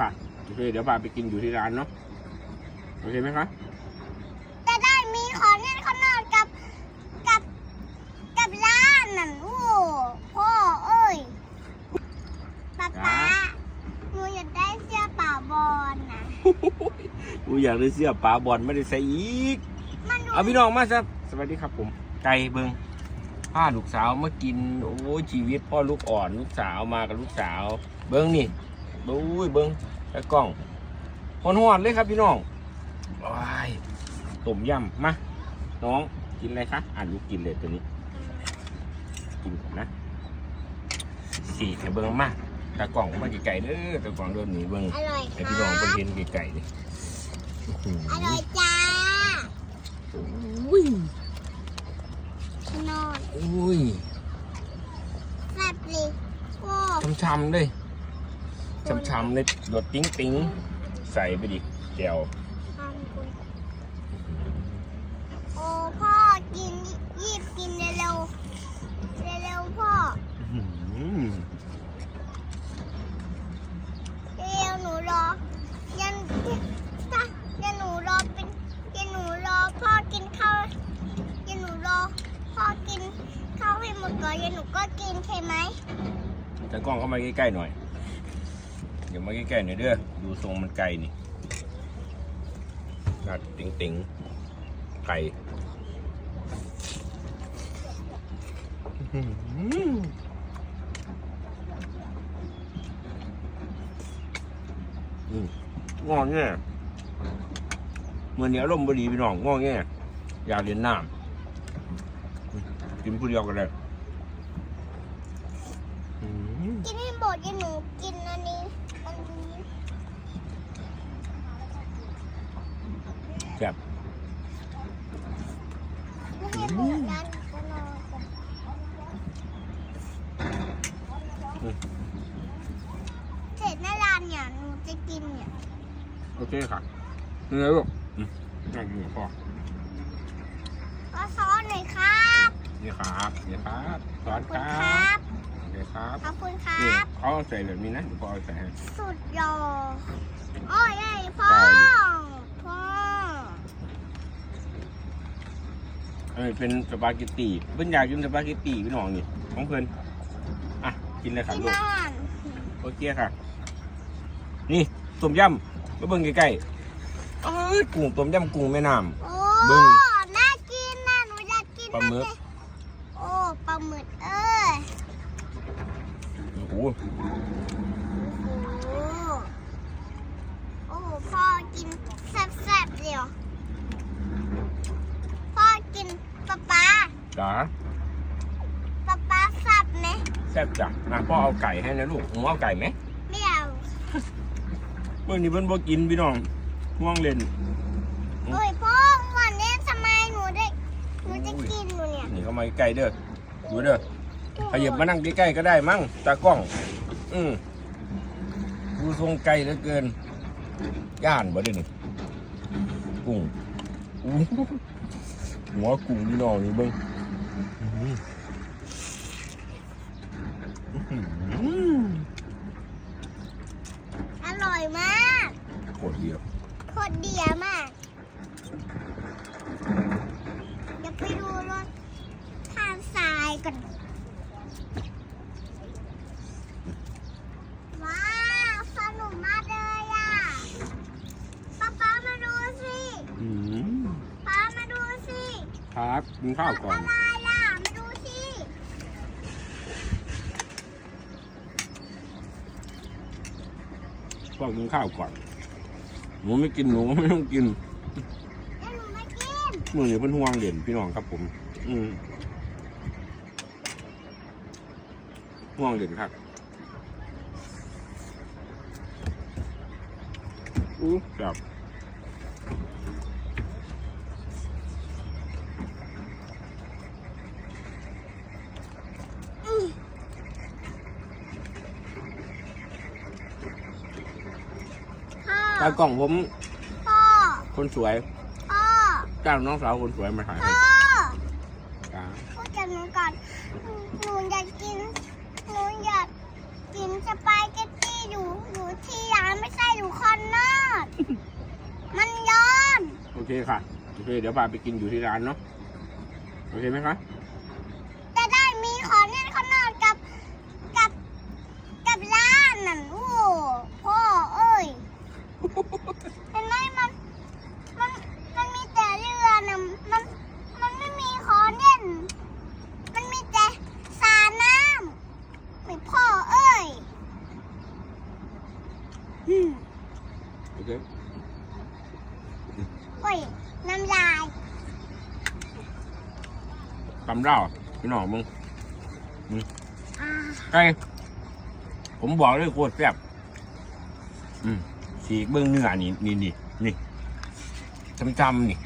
ค่ะโอเคเดี๋ยวพาไปกินอยู่ที่ร้านเนาะโอเคไหมคะจะได้มีของเล่นข้างนอกกับกับกับร้านนั่นโอ้พ่อเอ้ยป๊าป๊าหนูอยากได้เสื้อป่าบอลนะกูอยากได้เสื้อปลาบอลไม่ได้ใส่อีกมันดูเอาพี่น้องมาครับ สวัสดีครับผมไก่เบิงพาลูกสาวมากินโอ้ยชีวิตพ่อลูกอ่อนลูกสาวมากับลูกสาว เบิงนี่ ดูยเบิงตะกล้องหอนๆเลยครับพี่น้องว้ายต้มยำมา น้องกินอะไรคะอ่านลูกกินเลยตัวนี้ กินก่อนนะสี่ให้เบิงมาตะกล้องมาไก่ๆเด้อตะกล้องเริ่มหนีเบิงอร่อยให้คพี่น้องรับเพิ่นเห็นไก่ๆเลยอื้อหืออร่อยจ้าอุ้ยนอนอุ้ยแซ่บเลยโอ้ช้ำๆเลย ช้ำๆเลยหลดติ้งติ้งๆ ใส่ไปดิแก้วทำคุณโอ้พ่อกินยีบกินเร็วๆเร็วๆพ่ออื้อหือเร็วหนูรอยันถ้ายันหนูรอเป็นยันหนูรอพ่อกินข้าวยันหนูรอพ่อกินข้าวให้หมดก่อนยันหนูก็กินใช่ไหมแต่กล้องเข้ามาใกล้ๆหน่อยเดี๋ยวมาใกล้ๆหน่อยเด้อดูทรงมันไก่นี่กัดติ้งๆไก่งอแง่เมื่อนี้อารมณ์บดีพี่น้องงอแง่อยากเรียนน้ำกินผู้เดียวกันเลย แบบไม่ให้หมดยันก็นอนก่อนเสร็จหน้าร้านเนี่ยหนูจะกินเนี่ยโอเคค่ะนี่เลยลูกอืมนั่งอยู่พ่อก็ซ้อนหน่อยครับนี่ครับนี่ครับสอนขอบคคุณรัครับบนี่ครับขอบคุณคนี่รับเขาเอาใส่แบบนี้นะเดี๋ยวพ่อเอาใส่ให้สุดยอดโอ้ยไอ้พ่อได้ดิพ่อ เออเป็นสปาเกตตีเพิ่นอยากกินสปาเกตตีพี่น้องนี่ของเพิ่นอะกินเลยครับกินลูกอาหารโอเคค่ะ นี่ต้มยำมาเบิ่งใกล้ๆเอ้ยกุ้งต้มยำกุ้งแม่น้โอ้เบิ่งน่ากินนะหนูอยากกินปลาหมึกนะโอ้ปลาหมึกเอ้ยำโอ้โห โอ้โหโอ้โหพ่อกินแซ่บๆเดียวพ่อกินปลาปลา จ๋าปลาปลาแซ่บไหมแซ่บจ้ะอะพ่อเอาไก่ให้นะลูกหนูเอาไก่ไหมไม่เอาเมื่อนี้เพิ่นบ่กินพี่น้องห่วงเล่นอืมโอ้ยพ่อวันนี้ทำไมหนูได้หนูจะกินหนูเนี่ยนี่เข้ามาใกล้ๆเด้อดูเด้อขยับมานั่งใกล้ๆก็ได้มั้งตากล้อง อืมดูทรงไกลเหลือเกิน ย่านบ่ได้นี่กุ้งอู้หูหัวกุ้งพี่น้องนี่เบิ่ง อื้อหืออื้อหืออร่อยมากโคตรเดียวโคตรเดียมากเดี๋ยวไปดูรถทางซ้ายก่อนว้าวสนุกมากเลยอะป๊าป๊ามาดูสิอืมป๊ามาดูสิ ครับกินข้าวก่อน อะไรล่ะมาดูสิ พ่อกินข้าวก่อนหนูไม่กินหนูก็ไม่ต้องกินเดี๋ยวหนูมากินเมื่อนี้เพิ่นห่วงเด่นพี่น้องครับผม อืมห่วงเด่นครับอู้จับ พ่อ ตากล่องผมพ่อคนสวย พ่อจ้างน้องสาวคนสวยมาถ่ายพ่ให้อจ้าพูดกับหนูก่อนหนูอยากกินหนูอยากกินสปาเกตตี้อยู่อยู่ที่ร้านไม่ใช่อยู่คอนนอดมันย้อน โอเคค่ะ โอเค เดี๋ยวพาไปกินอยู่ที่ร้านเนาะ โอเคไหมคะจะได้มีของเล่นคอนนอดกับกับกับร้านนั่นโอ้พ่อเอ้ยเห็นไหมมันมันมันมีแต่เรือน่ะมันมันไม่มีของเล่น มันมีแต่สาน้ำไม่พ่อเอ้ยอืม โอเค โอ้ยน้ำลาย ตำ เล่าพี่น้องมึงอ่าไก่ผมบอกเลยโคตรแซ่บอืมสีกเบื้องเนื้อนี่นี่นี่นี่จำจำๆนี่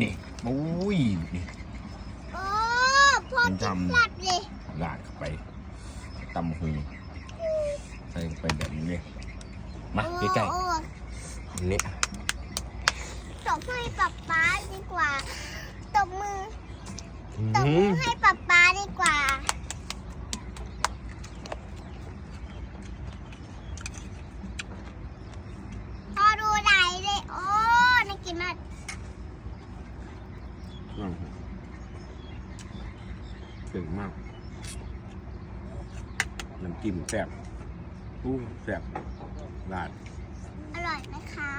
นี่โอ้ยนี่โอ้พ่อกินแซ่บเลยลาดเข้าไปตำหุงใส่เข้าไปแบบนี้เลยมาใกล้โอ้ๆนี่ตบให้ป๊าป๊าดีกว่าตบมืออื ตบมืมอให้ป๊าป๊าดีกว่า พอดูไหนเลยโอ้น่ากินมากอืมเก่งมาก น้ำจิ้มแซ่บอู้แซ่บลาด อร่อยไหมคะ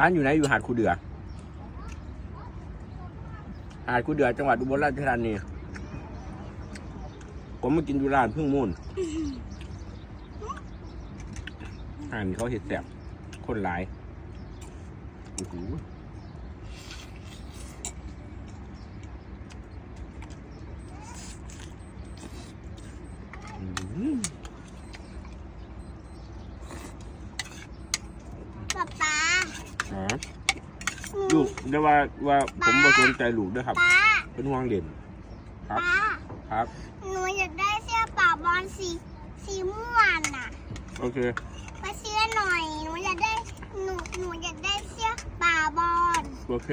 ร้านอยู่ไหนอยู่หาดคูเดือ หาดคูเดือจังหวัดอุบลราชธานีผมมากินอยู่ร้านพึ่งมูนอาหารเขาเห็ดแสบคนหลายโอ้โหอืม ป๊าป๊า อ๋อ ลูกเดี๋ยวว่าว่าผมมาสนใจลูกด้วยครับป๊าเป็นห่วงเด่นครับป๊าครับ หนูอยากได้เสื้อป่าบอลสีสีม่วงน่ะโอเคมาเสื้อหน่อย หนูอยากได้หนูหนูอยากได้เสื้อป่าบอลโอเค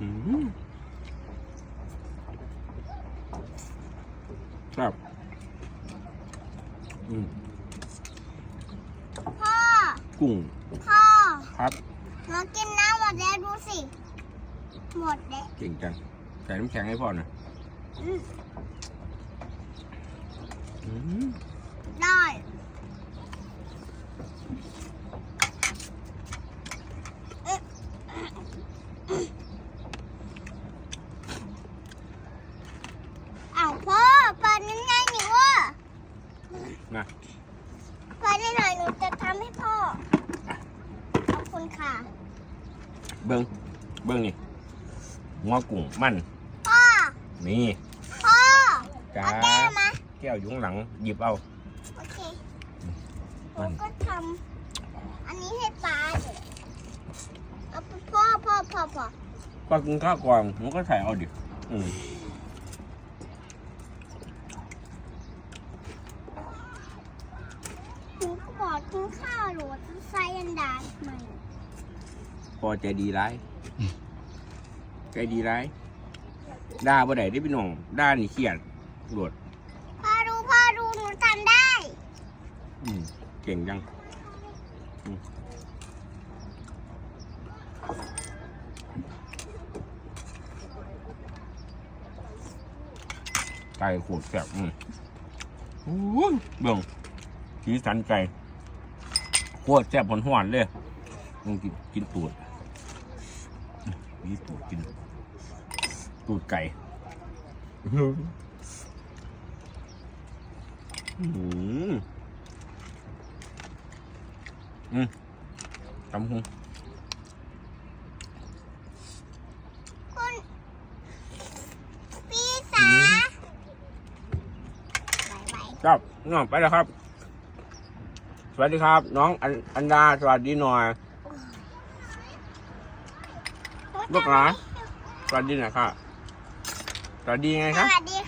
อืมครับ อืมพ่อ กุ้งพ่อครับหนูกินน้ำหมดแล้วดูสิ หมดแล้วเก่งจังใส่น้ำแข็งให้พ่อหน่อยอืมอืมได้เอ๊ะอ้าวพ่อเปิดยังไงนี่วะ มา เปิดได้หน่อยหนูจะทำให้พ่อ ขอบคุณค่ะ เบิ้งเบิ้งนี่หัวกุ้งมันพ่อนี่พ่อจ้าเอาแก้วมาแก้วอยู่ข้างหลัง หยิบเอาโอเคหมันูนก็ทำอันนี้ให้ป้าดิเอาไปพ่อพ่อพ่อพ่อก็กินข้าวก่อนมันก็ใส่เอาดิอืมหนูก็บอกกินข้าวหนูจะใส่ยันดาทำไม พอใจดีร้าย ใจดีร้ายด่าบ่ได้ได้พี่น้องด่านี่เครียดโดดพ่อดูพ่อดูหนูทำได้ อืมเก่งจังอืมไก่ขูดแซ่บอืมโอ้ยเบิ่งสีสันไก่โคตรแซ่บหวานๆเลย ลองกินกินตูดอืมนี่ตูดกิน ตูดไก่อืมอืมตำหูคุณพี่สาบายบายครับน้องไปแล้วครับ สวัสดีครับ น้องอันอันดาสวัสดีหน่อย ลูกหลานสวัสดีหน่อยค่ะสวัสดีไงสครับวัสดี